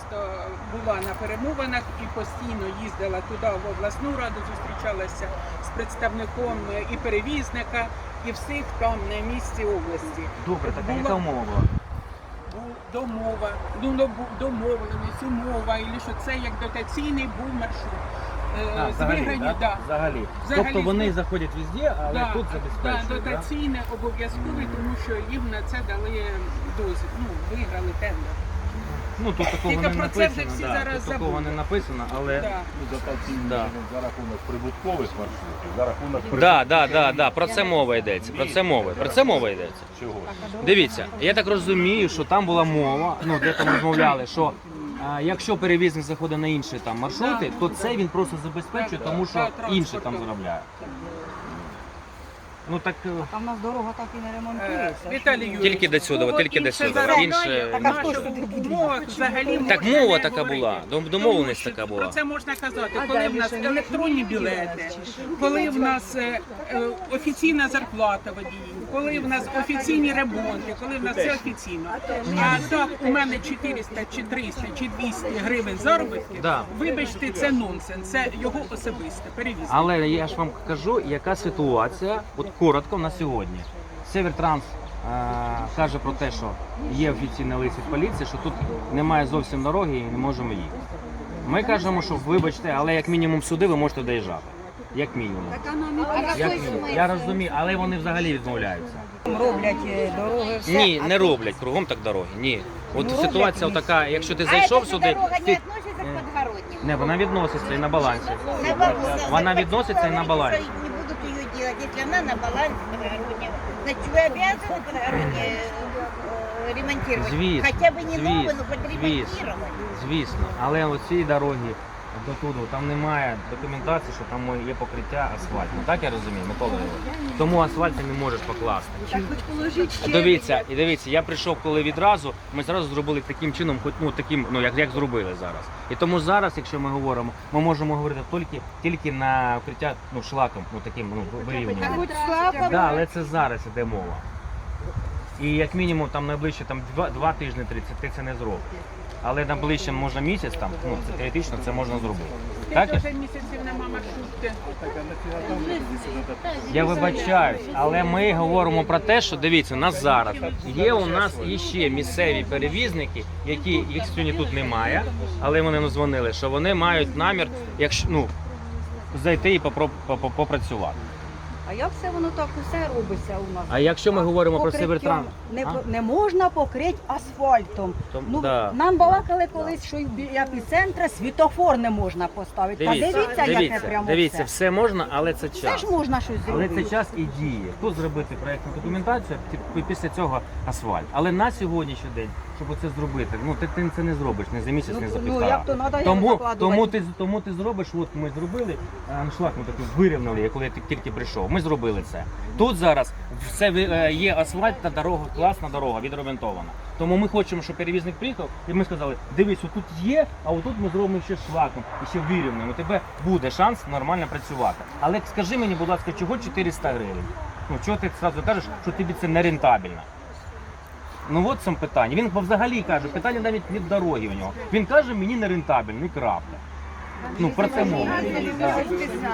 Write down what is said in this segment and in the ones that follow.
часто була на перемовинах і постійно їздила туди в обласну раду, зустрічалася з представником і перевізника, і всіх там на місці області. Добре, така Була- яка умова була? Домова, ну ну, домовленість, умова, і що це як дотаційний був маршрут. Е, А, взагалі, виграні, да? да. Взагалі. Взагалі, Тобто вони заходять везде, але Да, тут да, забезпечують. да? дотаційне обов'язкове, тому що їм на це дали дозвіл. Ну, виграли тендер. Ну тут такого Тільки не про це написано, всі да, зараз тут такого забули. не написано, але Да. Да. за рахунок прибуткових маршрутів, за рахунок Да, да, да, да, про це мова йдеться. Про це мова. Про це мова йдеться. чого? Дивіться, я так розумію, що там була мова, ну де там розмовляли, що а, якщо перевізник заходить на інші там маршрути, то це він просто забезпечує, тому що інші там транспортом. Ну так е, А в нас дорога так і не Е, ремонтується. Віталій Юрійович, Тільки до сюди, кого тільки до сюди. Інше- Так, а хто ж туди умовах взагалі Так можна мова не така говорити. була, дом- домовленість Тому що така була. Про це можна казати, А коли в нас електронні білети, коли в нас е, е, офіційна зарплата водіїв, коли в нас офіційні ремонти, коли в нас все офіційно. А так у мене 400 чи 300 чи 200 гривень заробітки, Да. вибачте, це нонсенс, це його особисте, перевізник. Але я ж вам кажу, яка ситуація, от коротко на сьогодні. Севертранс е, каже про те, що є офіційний лист від поліції, що тут немає зовсім дороги і не можемо їхати. Ми кажемо, що вибачте, але як мінімум сюди ви можете доїжджати. Як мінімум. Як мінімум. Я розумію, але вони взагалі відмовляються. роблять е, дороги все. Ні, не роблять кругом так дороги. Ні. От Ну, ситуація роблять така, якщо ти зайшов сюди, дорога ти не относится к подгородним? не вона відноситься і на балансі. На балансе. Вона відноситься і на балансі. что Не будут ее делать, если она на балансе подгороднего. Значит, вы обязаны подгороднее э, ремонтировать. Звісно, Хотя бы не звісно, новую, но хоть звісно. ремонтировать. Звісно, але оці дороги до туди, там немає документації, що там є покриття асфальту. Так я розумію, Микола Леонідович? Тому асфальт ти не можеш покласти. Дивіться, і дивіться, я прийшов коли відразу, ми зразу зробили таким чином, хоч ну таким, ну як, як зробили зараз. І тому зараз, якщо ми говоримо, ми можемо говорити тільки тільки на укриття ну шлаком, ну таким ну вирівнюванням. Слабо, Да, але це зараз іде мова. І як мінімум там найближче там два, два тижні три це ти це не зробиш. Але найближче можна місяць там, ну це теоретично це можна зробити. Так? Місяців нема маршрутки? Я вибачаюсь, але ми говоримо про те, що дивіться, у нас зараз є у нас іще місцеві перевізники, які їх сьогодні тут немає, але вони нам дзвонили, що вони мають намір, якщо ну зайти і попро- попро- попрацювати. А як все воно так усе робиться у нас? А якщо ми говоримо про Покриттям Севертранс, не, А? не можна покрити асфальтом. то Ну, да. Нам балакали колись, що біля епіцентра світофор не можна поставити. Та Дивіться, дивіться, яке дивіться, прямо дивіться, все. все можна, але це Все час. ж можна щось Але зробити. це час і діє. Тут зробити проєктну документацію, ті- після цього асфальт. Але на сьогоднішній день, щоб це зробити, ну ти, ти це не зробиш не за місяць, Ну, не за ну, півтора. як то надо, тому, закладувати? тому ти тому ти зробиш. От ми зробили е, аншлаг, ми такий вирівняли, коли я тільки прийшов. Ми зробили це. Тут зараз все ви- е, є асфальтна дорога, класна дорога, відремонтована. Тому ми хочемо, щоб перевізник приїхав, і ми сказали, дивись, отут є, а отут ми зробимо ще шлаком і ще вирівняємо. У тебе буде шанс нормально працювати. Але скажи мені, будь ласка, чого 400 гривень? Ну чого ти одразу кажеш, що тобі це не рентабельно? Ну от сам питання. Він взагалі каже, питання навіть не в дорогі у нього. Він каже, мені не рентабельно, і крапка. Ну про це мова.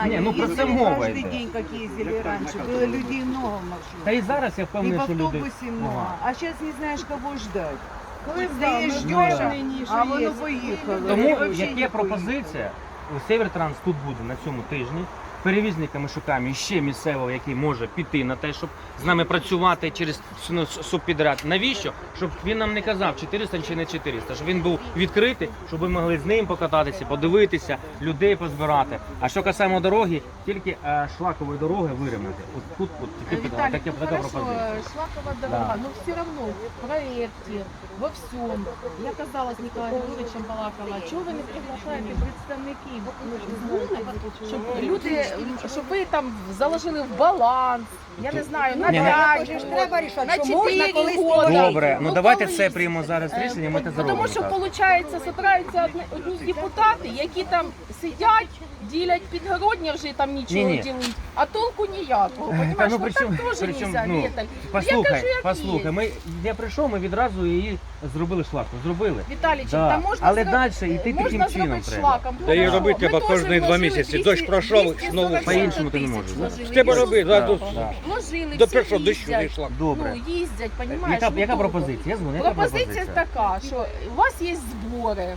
Ні, ну про це мова Каждый йде. день, как ездили раньше, было людей много в. Та і зараз я И в впевнений, що люди. автобусе много. А сейчас не знаешь, кого ждать. Коли впевнені, що а воно поїхало. Тому як є пропозиція, у Севертранс тут буде на цьому тижні. Перевізника ми шукаємо ще місцевого, який може піти на те, щоб з нами працювати через ну, субпідряд. Навіщо? Щоб він нам не казав 400 чи не 400, щоб він був відкритий, щоб ми могли з ним покататися, подивитися, людей позбирати. А що касаємо дороги, тільки е, шлакової дороги вирівняти. От тут от тільки Виталий, таке ну така хорошо, пропозиція. шлаковая дорога, Да. но все равно в проекте, во всем. Я казалась Николаем Григорьевичем Балакова, чего вы не приглашаете представників ну, зміни, щоб люди щоб ви там заложили в баланс. Я не знаю, на Ні, ну, п'ять ж треба рішати, на що можна колись года. Добре, ну давайте колись. це приймемо зараз Е, рішення, ми це Тому зробимо. що так. виходить, збираються одні, одні депутати, які там сидять, ділять підгородня вже там нічого Ні-ні. ділить, а толку ніякого. Та Понімаєш, ну ну, так теж нельзя, ну, послухай, кажу, як послухай, є. ми, я прийшов, ми відразу її зробили шлаком, зробили. Віталійчик, Да. там можна Але зро- далі йти можна таким чином зробити треба. шлаком. Та її Хорошо, робити ми треба теж кожні два вложили місяці. 200 Дощ пройшов, 240 знову По-іншому ти не можеш, да. вложили. З тебе Їздять, роби, Да, да, до- да. Вложили, до всі першого дощу їздять. йшла. Добре. Ну, їздять, понімаєш? Яка, ну, яка пропозиція? Я дзвоню, яка Пропозиція пропозиція? така, що у вас є збори,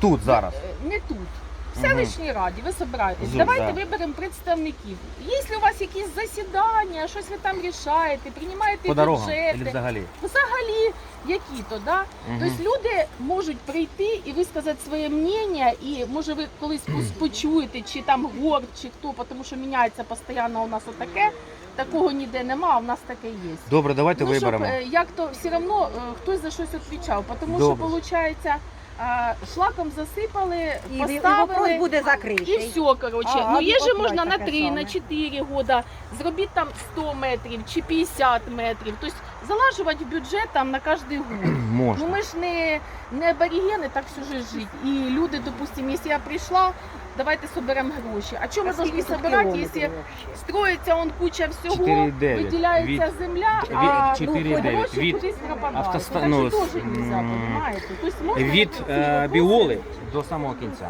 Тут зараз. е, не тут. В селищній раді ви собираєтесь. Давайте да. виберемо представників. Якщо у вас якісь засідання, щось ви там рішаєте, приймаєте По дорогам бюджети, взагалі? взагалі які то, да? Мгм. Тобто люди можуть прийти і висказати своє мнення, і може ви колись пос- почуєте, чи там горд, чи хто, тому що міняється постійно у нас отаке. Такого ніде нема, а в нас таке є. Добре, давайте ну, щоб виберемо. е, як то все одно е, хтось за щось відповідав, тому Добре. що шлаком засипали, І, і вопрос поставили. буде І закритий. все, коротше. А, ну є же можна на таке 3, саме. на 4 года, зробити там 100 метрів чи 50 метрів. Тобто залажувати в бюджет там на кожен год. Можна. Ну ми ж не, не аборігени так всю жизнь жити. І люди, допустимо, якщо я прийшла, давайте соберемо гроші. А чому ми повинні збирати, якщо строїться он куча всього, 4,9 виділяється від- земля, від- а 4,9 гроші від кудись пропадають. автоста- Так ну, же теж м, нельзя? Тобто можна Від ці е, вопроси Біоли до самого кінця.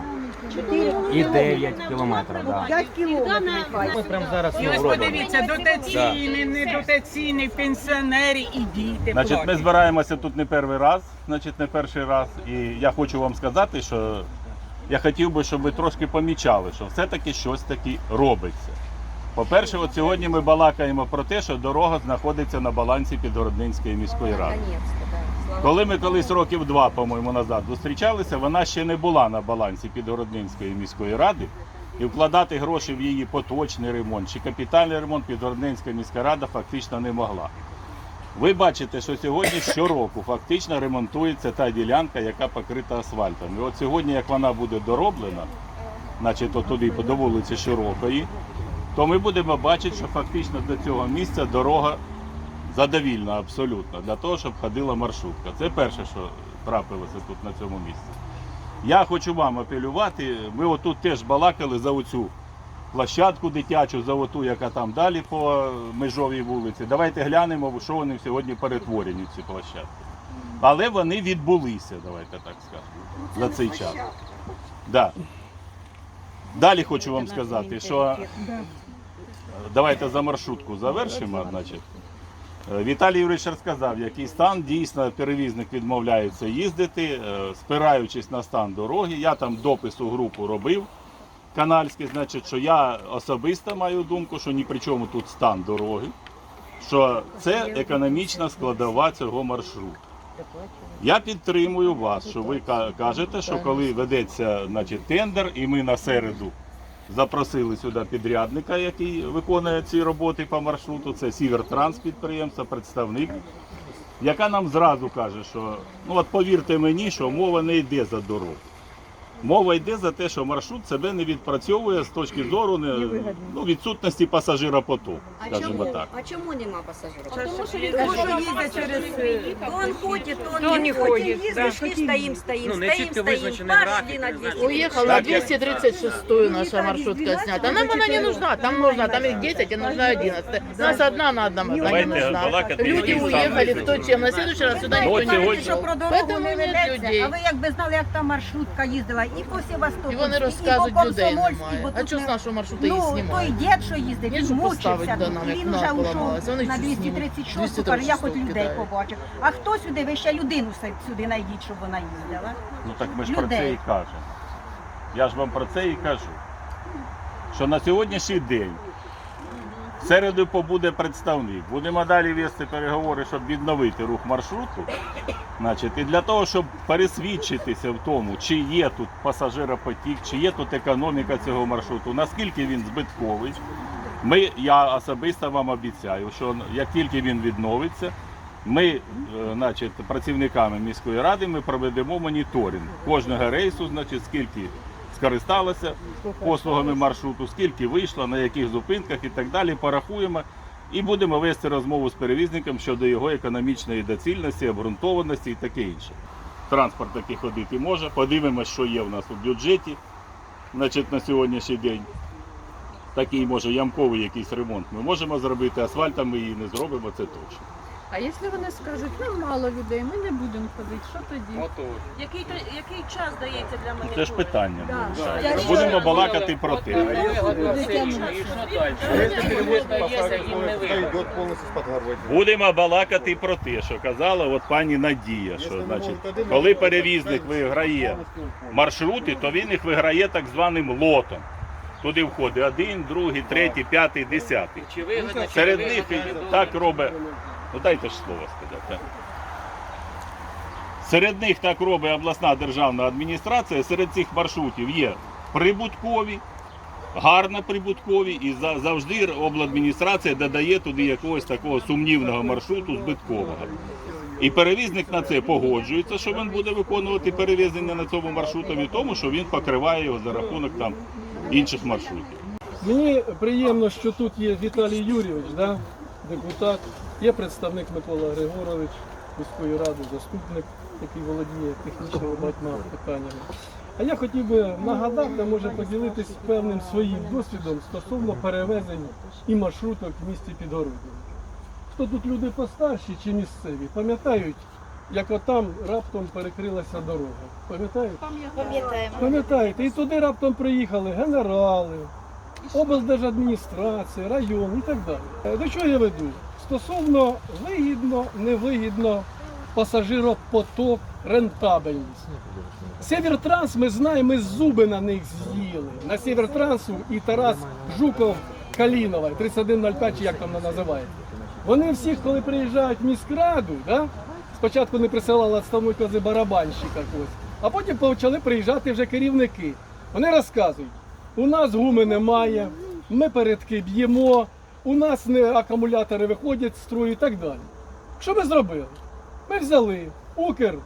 І 9 кілометрів. Да. 5 кілометрів. Ми прямо зараз І ось робимо. подивіться, дотаційний, недотаційний, пенсіонери і. Значить, ми збираємося тут не перший раз, значить, не перший раз. І я хочу вам сказати, що я хотів би, щоб ви трошки помічали, що все-таки щось таки робиться. По-перше, от сьогодні ми балакаємо про те, що дорога знаходиться на балансі Підгородненської міської ради. Коли ми колись років два, по-моєму, назад зустрічалися, вона ще не була на балансі Підгородненської міської ради. І вкладати гроші в її поточний ремонт чи капітальний ремонт Підгородненська міська рада фактично не могла. Ви бачите, що сьогодні щороку фактично ремонтується та ділянка, яка покрита асфальтом. І от сьогодні, як вона буде дороблена, значить от туди до вулиці Широкої, то ми будемо бачити, що фактично до цього місця дорога задовільна абсолютно для того, щоб ходила маршрутка. Це перше, що трапилося тут на цьому місці. Я хочу вам апелювати. Ми отут теж балакали за оцю площадку дитячу, за оту, яка там далі по межовій вулиці. Давайте глянемо, що вони сьогодні перетворені ці площадки. Але вони відбулися, давайте так скажемо, за цей час. Да. Далі хочу вам сказати, що давайте за маршрутку завершимо. Значить. Е, Віталій Юрійович розказав, який стан дійсно перевізник відмовляється їздити, е, спираючись на стан дороги. Я там допис у групу робив канальський, значить, що я особисто маю думку, що ні при чому тут стан дороги, що це економічна складова цього маршруту. Я підтримую вас, що ви кажете, що коли ведеться значить, тендер, і ми на середу запросили сюди підрядника, який виконує ці роботи по маршруту, це Сівертранс підприємство, представник, яка нам зразу каже, що ну от повірте мені, що мова не йде за дорогу. Мова йде за те, що маршрут себе не відпрацьовує з точки зору не, ну, відсутності пасажиропотоку, скажімо так. А чому нема пасажирів? Тому що він що через то он ходить, то он не ходить. ходить, Їздиш, і стоїм, стоїм, Ну, стоїм, стоїм. Пошли на 200. Уехала 236 наша маршрутка снята. Нам она не нужна, там нужна, там их 10, а нужна 11. Нас одна на одном, одна не нужна. Люди кто дороги. чем. На следующий раз сюда Ну, никто не Поэтому нет людей. а ви якби знали, як та маршрутка їздила і по Севастополь, І вони і по людей Комсомольській, немає. бо А тут чого з не- нашого маршруту їх Ну, той знімають? дід, що їздив, Є він мучився. поставити до нам, як Він вже ушов. Вони на всі 236, знімуть. каже, я хоч 236 людей кидають. побачив. А хто сюди? Ви ще людину се- сюди найдіть, щоб вона їздила. Ну так ми ж про це Людей. і кажемо. Я ж вам про це і кажу. Що на сьогоднішній день середу побуде представник. Будемо далі вести переговори, щоб відновити рух маршруту. Значить, і для того, щоб пересвідчитися в тому, чи є тут пасажиропотік, чи є тут економіка цього маршруту, наскільки він збитковий. Ми, я особисто вам обіцяю, що як тільки він відновиться, ми, е, значить, працівниками міської ради, ми проведемо моніторинг кожного рейсу, значить, скільки скористалося послугами маршруту, скільки вийшло, на яких зупинках і так далі. Порахуємо і будемо вести розмову з перевізником щодо його економічної доцільності, обґрунтованості і таке інше. Транспорт такий ходити може. Подивимось, що є в нас у бюджеті значить, на сьогоднішній день. Такий може ямковий якийсь ремонт ми можемо зробити, асфальтом ми її не зробимо, це точно. А якщо вони скажуть, ну мало людей, ми не будемо ходити, що тоді? Який, то- який час дається для мене? Це ж питання. Я Будемо балакати про те. Будемо балакати про те, що казала от пані Надія, що значить, коли перевізник виграє маршрути, то він їх виграє так званим лотом. Туди входить один, другий, третій, п'ятий, десятий. Чи вигідно, Серед них так робить. Ну дайте ж слово сказати. Серед них так робить обласна державна адміністрація. Серед цих маршрутів є прибуткові, гарно прибуткові, і завжди обладміністрація додає туди якогось такого сумнівного маршруту збиткового. І перевізник на це погоджується, що він буде виконувати перевезення на цьому маршрутові, тому що він покриває його за рахунок там інших маршрутів. Мені приємно, що тут є Віталій Юрійович, да? Депутат, є представник Микола Григорович міської ради, заступник, який володіє технічними багатьма питаннями. А я хотів би нагадати, може поділитись певним своїм досвідом стосовно перевезень і маршруток в місті Підгородні. Хто тут люди постарші чи місцеві, пам'ятають, як отам раптом перекрилася дорога. Пам'ятають? Пам'ятаємо. Пам'ятаєте, і туди раптом приїхали генерали, облдержадміністрація, район і так далі. Е, До чого я веду? Стосовно вигідно, невигідно, пасажиропоток, рентабельність. Севертранс, ми знаємо, ми зуби на них з'їли. На Севертрансу і Тарас Жуков Калінова, 3105, чи як там називається. Вони всіх, коли приїжджають в міськраду, да? спочатку не присилали відставної кози барабанщика а потім почали приїжджати вже керівники. Вони розказують, у нас гуми немає, ми передки б'ємо, у нас не акумулятори виходять з строю і так далі. Що ми зробили? Ми взяли Укр е,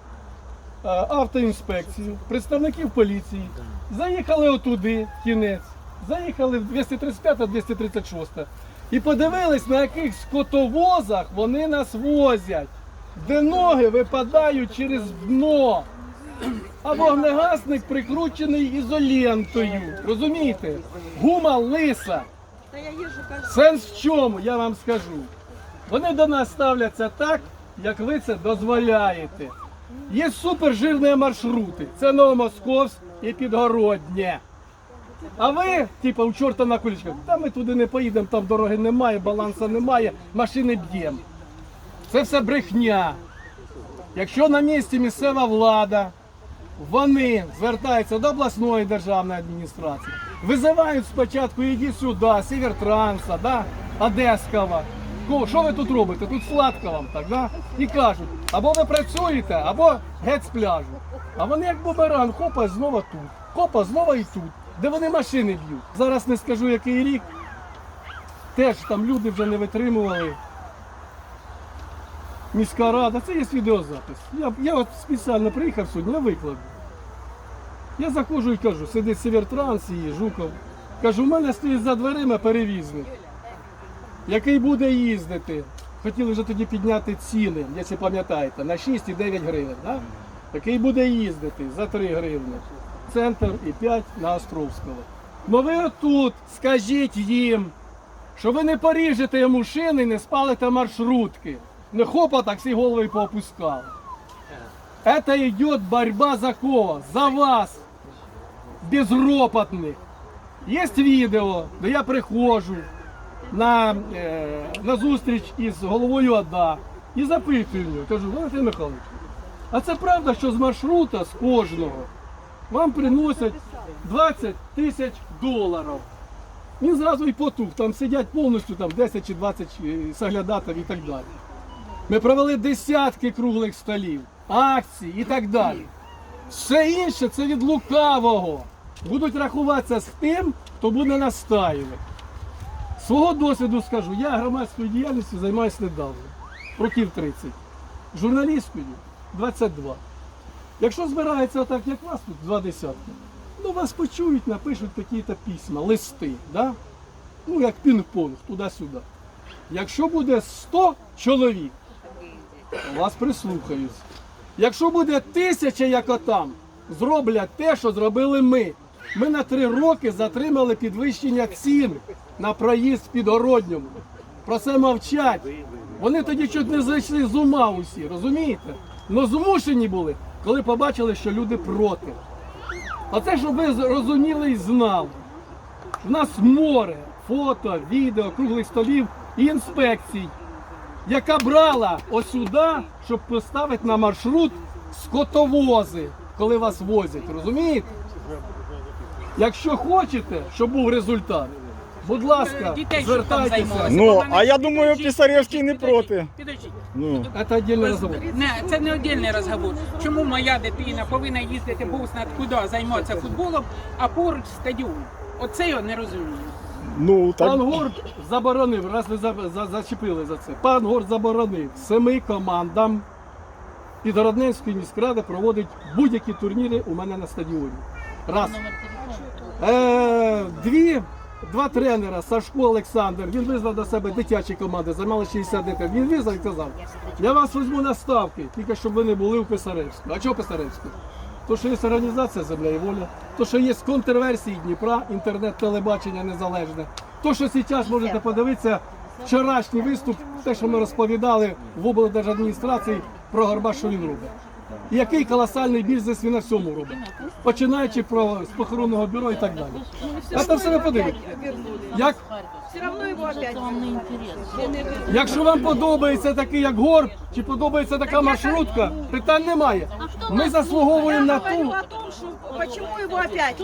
автоінспекцію, представників поліції, заїхали отуди, в кінець, заїхали в 235-236 і подивились, на яких скотовозах вони нас возять, де ноги випадають через дно. А вогнегасник прикручений ізолентою. Розумієте? Гума лиса. Сенс в чому, я вам скажу. Вони до нас ставляться так, як ви це дозволяєте. Є супержирні маршрути. Це Новомосковськ і Підгороднє. А ви, типу, у чорта на куличках, та ми туди не поїдемо, там дороги немає, балансу немає, машини б'ємо. Це все брехня. Якщо на місці місцева влада, вони звертаються до обласної державної адміністрації, визивають спочатку, іди сюди, Севертранса, да? Одеського. Що ви тут робите? Тут сладко вам так, да? І кажуть, або ви працюєте, або геть з пляжу. А вони як бумеранг, хопа, знову тут, хопа, знову і тут, де вони машини б'ють. Зараз не скажу, який рік. Теж там люди вже не витримували. Міська рада, це є відеозапис. Я, я от спеціально приїхав сьогодні, я викладу. Я заходжу і кажу, сидить Севертранс і Жуков. Кажу, у мене стоїть за дверима перевізник, який буде їздити. Хотіли вже тоді підняти ціни, якщо пам'ятаєте, на 6 і 9 гривень. Да? Який буде їздити за 3 гривні. Центр і 5 на Островського. Ну ви отут скажіть їм, що ви не поріжете йому шини і не спалите маршрутки. Не хопа так всі голови поопускали. Это идет борьба за кого? За вас, безропотных. Есть відео, де я приходжу на, е, на зустріч із головою ОДА і запитую, його, кажу, Валентин Михайлович, а це правда, що з маршрута, з кожного, вам приносять 20 тисяч доларів. Він зразу і потух, там сидять повністю там 10 чи 20 е, соглядатів і так далі. Ми провели десятки круглих столів, акцій і так далі. Все інше це від лукавого. Будуть рахуватися з тим, хто буде настаювати. Свого досвіду скажу, я громадською діяльністю займаюся недавно, років 30. Журналісткою 22. Якщо збирається так, як вас тут, два десятки, Ну, вас почують, напишуть такі-то письма, листи, да? ну як пінг-понг, туди-сюди. Якщо буде 100 чоловік, вас прислухаюсь. Якщо буде тисяча, як отам, зроблять те, що зробили ми. Ми на три роки затримали підвищення цін на проїзд в підгородньому. Про це мовчать. Вони тоді чуть не зайшли з ума усі, розумієте? Ну змушені були, коли побачили, що люди проти. Оце, щоб ви розуміли і знали. У нас море фото, відео, круглих столів і інспекцій, яка брала ось сюди, щоб поставити на маршрут скотовози, коли вас возять. Розумієте? Якщо хочете, щоб був результат, будь ласка, Дітей, щоб там звертайтеся. займалися. Ну, а я думаю, Підождіть, не проти. підождіть. Ну. Це віддільний розговор. Не, це не віддільний розговор. Чому моя дитина повинна їздити бог знає куди займатися футболом, а поруч стадіон? Оце я не розумію. Ну, так. Пан Горд заборонив, раз ви за, за, зачепили за це. Пан Горд заборонив семи командам Підгородненської міськради проводить будь-які турніри у мене на стадіоні. Раз. Е, дві, два тренера, Сашко Олександр, він визвав до себе дитячі команди, займали 60 дітей. Він визвав і казав, я вас візьму на ставки, тільки щоб ви не були у Писаревську. А чого Писаревську? То, що є організація Земля і воля, то, що є контрверсії Дніпра, інтернет-телебачення незалежне. То, що зараз можете подивитися, вчорашній виступ, те, що ми розповідали в облдержадміністрації про Горбаш, що він робить. Який колосальний бізнес він на всьому робить. Починаючи про з похоронного бюро і так далі. А це все ви подивитесь. Як, Все равно его опять. якщо вам подобається такий, як горб, чи подобається така маршрутка, питань немає. Ми заслуговуємо на Говорю ту. о том, что почему его опять?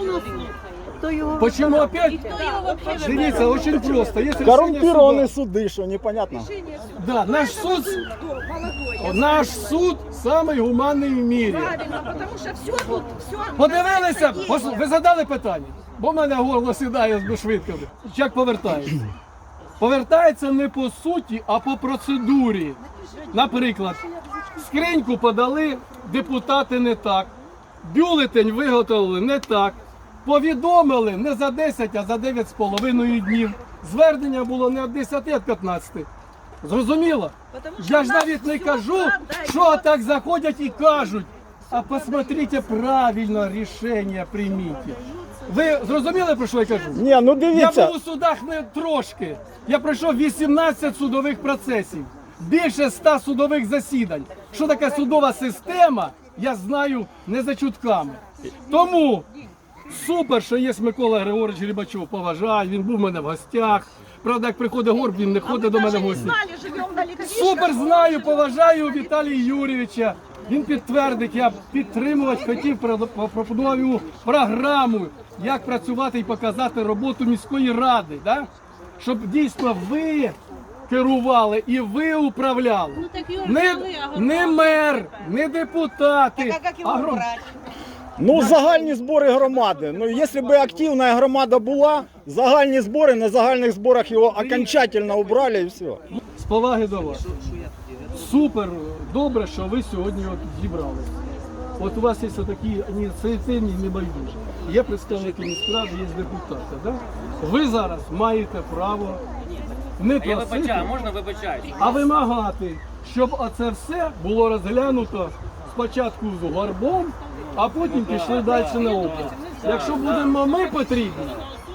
Кто его? Почему опять? Кто его вообще Дивіться, очень просто. Є рішення Коррумпированные суды, что непонятно. Да, наш суд, молодой? Наш суд самий гуманний в мірі. Правильно, потому что все тут, все. Подивилися, Пос- ви задали питання, бо в мене горло сідає з швидко. Як повертається? Повертається не по суті, а по процедурі. Наприклад, скриньку подали депутати не так, бюлетень виготовили не так, повідомили не за 10, а за 9,5 днів. Звернення було не від 10, а від 15. Зрозуміло? Я ж навіть не кажу, що так заходять і кажуть. А посмотрите правильно рішення прийміть. Ви зрозуміли, про що я кажу? Ні, ну дивіться. Я був у судах не трошки. Я пройшов 18 судових процесів, більше 100 судових засідань. Що таке судова система, я знаю не за чутками. Тому супер, що є Микола Григорович Рибачов, поважаю, він був у мене в гостях. Правда, як приходить горб, він не ходить до мене в гості. Супер знаю, поважаю Віталія Юрійовича. Він підтвердить, я підтримувати хотів пропонував йому програму, як працювати і показати роботу міської ради, да? щоб дійсно ви керували і ви управляли. Ну Не, не мер, не депутати. Так, а как его а гром- убрать? Ну, загальні збори громади. Ну, якщо б активна громада була, загальні збори, на загальних зборах його окончательно убрали і все. З поваги до вас. Супер, добре, що ви сьогодні от зібралися. От у вас є такі ініціативні небайдужі. Є представники міськради, є депутати. Да? Ви зараз маєте право не Я просити, вибачаю, можна а вимагати, щоб оце все було розглянуто спочатку з горбом, а потім пішли далі на область. Якщо будемо ми потрібні,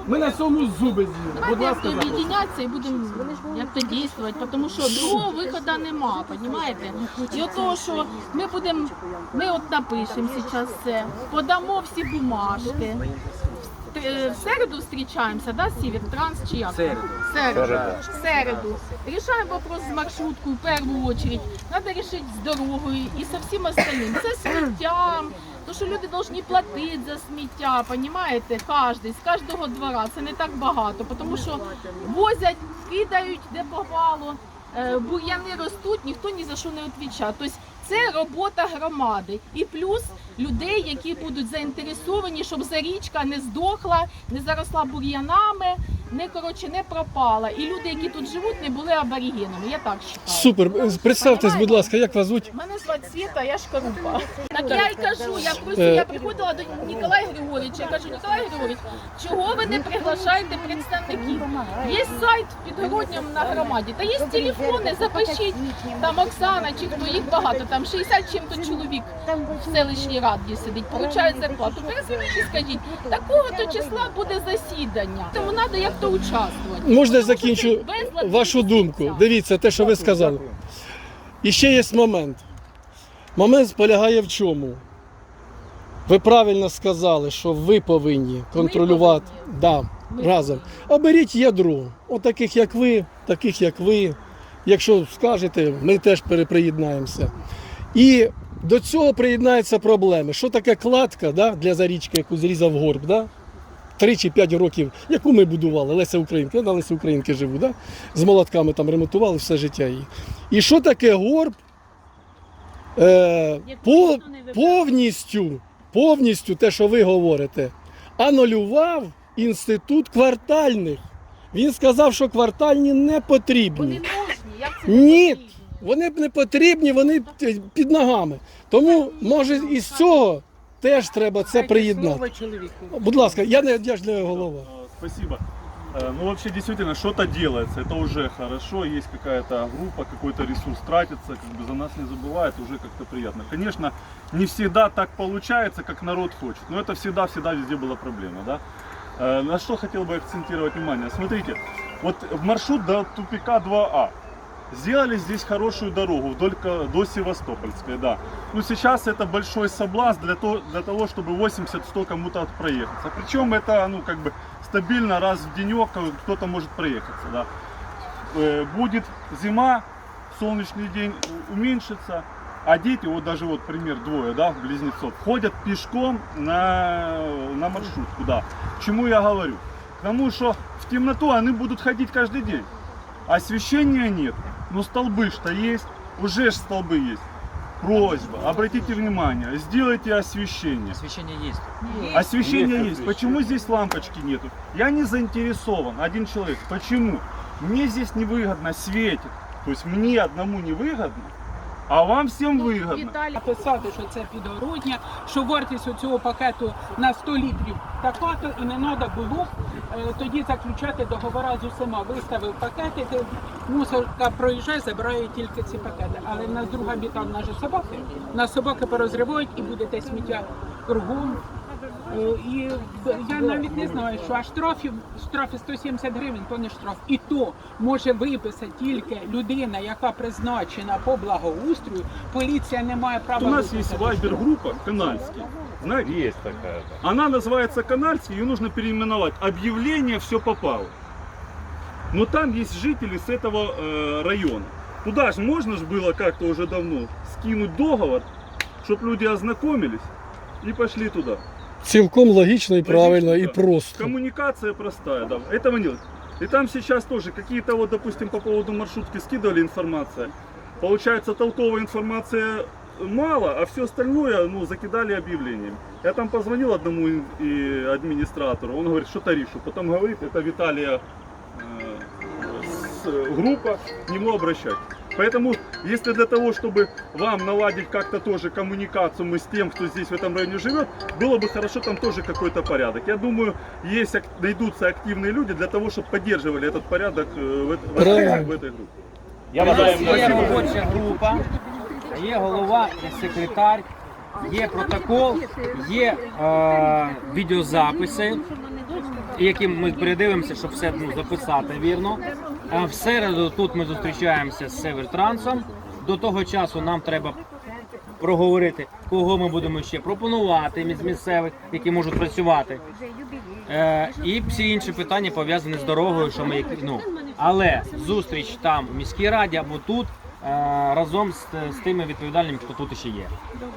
ми на цьому зуби з'їмо. Будь ласка, Давайте об'єднятися і будемо як-то дійствувати, тому що другого виходу нема, розумієте? І от того, що ми будемо, ми от напишемо зараз це, подамо всі бумажки. Т- В середу зустрічаємося, да, Сівер, транс чи як? Середу. Середу. В середу. Рішаємо вопрос з маршруткою в першу очередь. Треба рішити з дорогою і со всім остальним. Це сміттям. То, що люди повинні платити за сміття, понімаєте, кожен, з кожного двора. Це не так багато, тому що возять, кидають де попало. е, Бур'яни ростуть, ніхто ні за що не відповідає. Тобто це робота громади. І плюс людей, які будуть заінтересовані, щоб за річка не здохла, не заросла бур'янами, не коротше не пропала, і люди, які тут живуть, не були аборігенами. Я так вважаю. Супер. Представтесь, будь ласка, як вас звуть? Мене звати Світа, я шкарупа. Так я й кажу, я просто Е. я приходила до Ніколая Григоровича. Я кажу, Ніколай Григорович, чого ви не приглашаєте представників? Є сайт підгородням на громаді, та є телефони, запишіть там Оксана чи хто їх багато, там 60 чим-то чоловік в селищній раді сидить, получають зарплату. Перезвоніть і скажіть, такого-то числа буде засідання. Тому треба як-то участвувати. Можна я закінчу вашу думку? Дивіться, те, що ви сказали. І ще є момент. Момент полягає в чому? Ви правильно сказали, що ви повинні контролювати да, разом. Оберіть ядро, отаких як ви, таких як ви. Якщо скажете, ми теж переприєднаємося. І до цього приєднаються проблеми. Що таке кладка да, для зарічки, яку зрізав горб? Да? Три чи п'ять років, яку ми будували, Леся Українка, я на Лесі Українки живу, да? з молотками там ремонтували все життя її. І що таке горб? Е, по, повністю, повністю те, що ви говорите, анулював інститут квартальних. Він сказав, що квартальні не Вони потрібні. нужні, як це не Ні, потрібно? вони б не потрібні, вони е, під ногами. Тому, може, із цього теж треба це приєднати. Слово чоловіку. Будь ласка, я не я ж не голова. А, Спасибо. Э, Ну, вообще, действительно, что-то делается, это уже хорошо, есть какая-то группа, какой-то ресурс тратится, как бы за нас не забывает, уже как-то приятно. Конечно, не всегда так получается, как народ хочет, но это всегда-всегда везде была проблема, да. Э, На что хотел бы акцентировать внимание? Смотрите, вот в маршрут до тупика 2А. Сделали здесь хорошую дорогу вдоль до Севастопольской, да. Ну сейчас это большой соблазн для, то, для того, чтобы 80-100 кому-то проехаться. Причем это, ну, как бы стабильно раз в денек э, кто-то может проехаться, да. Э, Будет зима, солнечный день уменьшится, а дети, вот даже вот пример двое, да, близнецов, ходят пешком на, на маршрутку, да. К чему я говорю? К тому, что в темноту они будут ходить каждый день. Освещения нет, но столбы что есть, уже ж столбы есть. Просьба, обратите внимание, сделайте освещение. Освіщення є. Освещение есть. Почему здесь лампочки нету? Я не заинтересован, один человек. Почему? Мне здесь невыгодно светит. То есть мне одному невыгодно, а вам всім выгодно. Віталій, Написати, що це підгородня, що вартість цього пакету на 100 літрів така-то і не треба було е, тоді заключати договори з усіма. Виставив пакети, ти мусорка проїжджає, забирає тільки ці пакети. Але в нас друга біда, в нас же собаки. Нас собаки порозривають і буде те сміття кругом. Е, І я навіть не знаю, що а штрафів штрафи 170 гривень, то не штраф. І то може виписати тільки людина, яка призначена по благоустрою. Поліція не має права. У нас есть виписати. вайбер-группа Канальский. Знаете? Есть такая. Она называется Канальский, ее нужно переименовать. Объявление «Все попало». Но там есть жители с этого э, района. Туда же можно же было как-то уже давно скинуть договор, чтобы люди ознакомились и пошли туда. Цілком логічно і правильно, і да. просто. Коммуникация простая, да. Этого нет. И там сейчас тоже какие-то вот, допустим, по поводу маршрутки скидывали информация. Получается, толковой информации мало, а все остальное, ну, закидали объявлением. Я там позвонил одному ин- и администратору, он говорит, что тарифу. Потом говорит, это Виталия э, с- группа, к нему обращать. Поэтому, если для того, чтобы вам наладить как-то тоже коммуникацию мы с тем, кто здесь в этом районе живет, было бы хорошо там тоже какой-то порядок. Я думаю, есть, ак- найдутся активные люди для того, чтобы поддерживали этот порядок э, в, эт- в этой- Правильно. в этой группе. У нас є робоча група, є голова, є секретар, є протокол, є е, відеозаписи, яким ми передивимося, щоб все ну, записати вірно. А в середу тут ми зустрічаємося з Севертрансом. До того часу нам треба проговорити, кого ми будемо ще пропонувати з місцевих, які можуть працювати. Е, і всі інші питання пов'язані з дорогою, що ми ну, але зустріч там в міській раді або тут е, разом з, з тими відповідальними, хто тут ще є.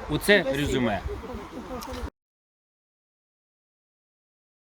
Оце резюме.